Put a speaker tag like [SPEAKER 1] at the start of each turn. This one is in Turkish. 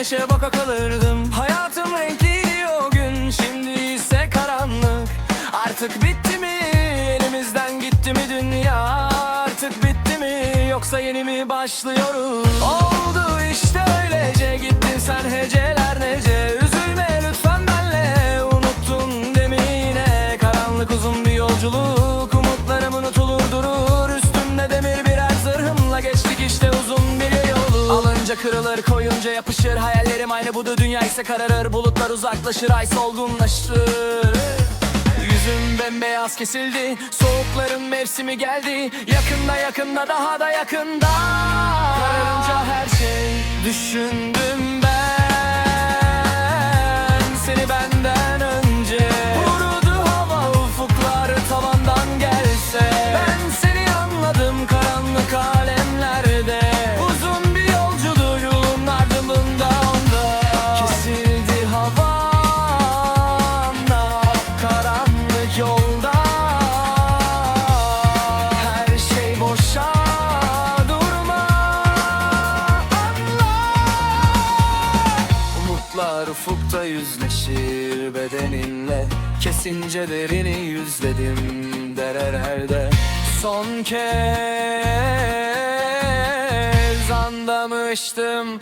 [SPEAKER 1] neşe baka kalırdım. Hayatım renkliydi o gün şimdi ise karanlık. Artık bitti mi? Elimizden gitti mi dünya? Artık bitti mi? Yoksa yeni mi başlıyoruz? Oldu yolu Alınca kırılır koyunca yapışır. Hayallerim aynı bu da dünya ise kararır. Bulutlar uzaklaşır ay solgunlaşır. Yüzüm bembeyaz kesildi Soğukların mevsimi geldi. Yakında yakında daha da yakında. Kararınca her şey Düşündüm yüzleşir bedeninle Kesince derini yüzledim derelerde Son kez anlamıştım